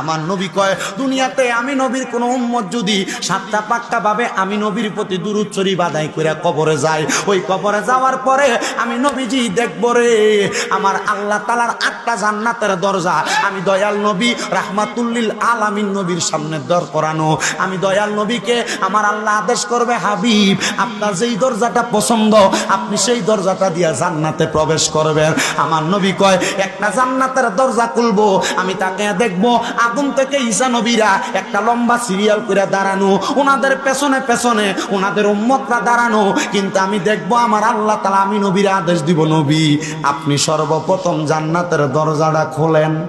আমার নবী কয়, দুনিয়াতে আমি নবীর কোন উম্মত যদি সাতটা পাক্কা ভাবে আমি নবীর প্রতি দুরুচ্চরি বাদাই করে কবরে যাই, ওই কবরে যাওয়ার পরে আমি নবীজি দেখব রে, আমার আল্লাহ তালার আটটা জান্নাতের দরজা। আমি দয়াল নবী, রাহমাতুল্লিল আলামিন নবীর সামনে দর করানো। আমি দয়াল নবীকে, আমার আল্লাহ আদেশ করবে, হাবিব, আপনার যেই দরজাটা পছন্দ, আপনি সেই দরজাটা দিয়া জান্নাতে প্রবেশ করবেন। আমার নবী কয়, একটা জান্নাতের দরজা খুলবো, আমি তাকে দেখব আগুন থেকে ঈসা নবীরা একটা লম্বা সিরিয়াল করে দাঁড়ানো। ওনাদের পেছনে পেছনে ওনাদের উম্মতরা দাঁড়ানো। কিন্তু আমি দেখব আমার আল্লাহ তালা আমি নবীরা আদেশ দিব নবী। আপনি সর্বপ্রথম জান্নাতের দরজাটা খোলেন।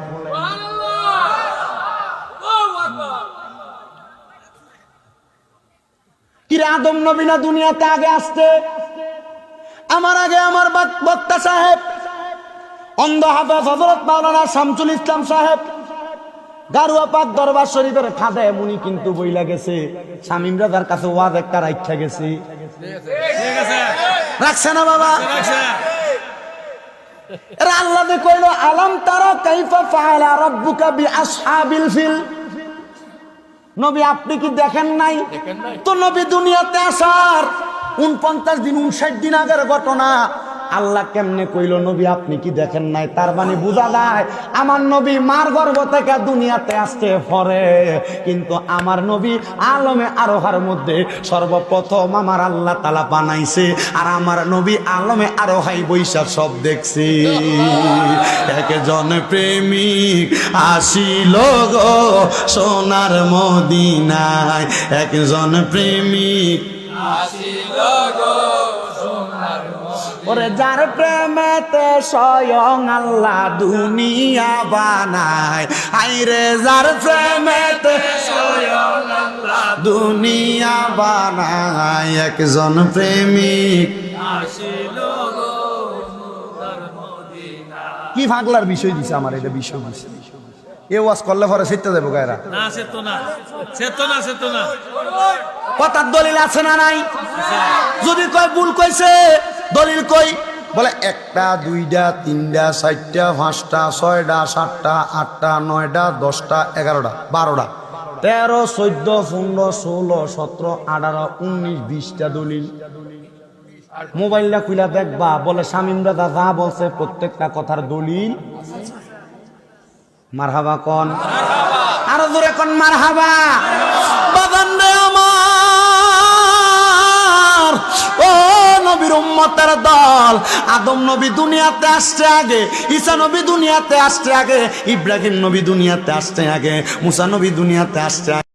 কিরে আদম নবী না দুনিয়াতে আগে আসতে? আমার আগে আমার বাক- বক্তা সাহেব। অন্ধ হাফেজ হজরত মাওলানা শামসুল ইসলাম সাহেব। গারুয়া পাক দরবার শরীফের খাদে মুনি কিন্তু বইলা গেছে। শামিম রাজার কাছে ওয়াজ একটা রাখা গেছে। রাখছে না বাবা? এরা আল্লাহ কইল আলাম তারা কাইফা ফাআলা রাব্বুকা বিআসহাবিল ফিল? নবী আপনি কি দেখেন নাই? তো নবী দুনিয়াতে আসার উনপঞ্চাশ দিন উনষাট দিন আগের ঘটনা। আল্লাহ কেমনে কইল, নবী, আপনি কি দেখেন নাই? তার মানে বোঝা যায়, আমার নবী মার গর্ভ থেকে দুনিয়াতে আসতে পরে। কিন্তু আমার নবী আলমে আরোহার মধ্যে সর্বপ্রথম আমার আল্লাহ তালা বানাইছে, আর আমার নবী আলমে আরোহাই বৈশাখ সব দেখছি। একজন প্রেমিক আসিল গো সোনার মদিনায়, একজন প্রেমিক ওরে যার প্রেমেতে স্বয়ং আল্লাহ দুনিয়া বানায়। আইরে যার প্রেমেতে স্বয়ং আল্লাহ দুনিয়া বানায়। একজন প্রেমিক কি ভাগলার বিষয় দিছে আমার এটা বিষয় দিছে এ ওয়াজ করলে পরে সেটা দেবো গায়রা। না সে তো না। সে তো না সে না। কথার দলিল আছে না নাই? যদি কয় ভুল কইছে দলিল কই? বলে, একটা, দুইটা, তিনটা, চারটা, পাঁচটা, ছয়টা, সাতটা, আটটা, নয়টা, দশটা, এগারোটা, বারোটা। তেরো, চোদ্দ, পনেরো, ষোলো, সতেরো, আঠারো, উনিশ, বিশটা দলিল। মোবাইলটা খুলে দেখবা, বলে, শামিম দাদা যা বলছে, প্রত্যেকটা কথার দলিল। মারহাবা কন। আরও জোরে কন, মারহাবা। বাদান রে নবীর উম্মতের দল। আদম নবী দুনিয়াতে আসতে আগে, ঈসা নবী দুনিয়াতে আসতে আগে, ইব্রাহিম নবী দুনিয়াতে আসতে আগে, মুসা নবী দুনিয়াতে আসতে আগে।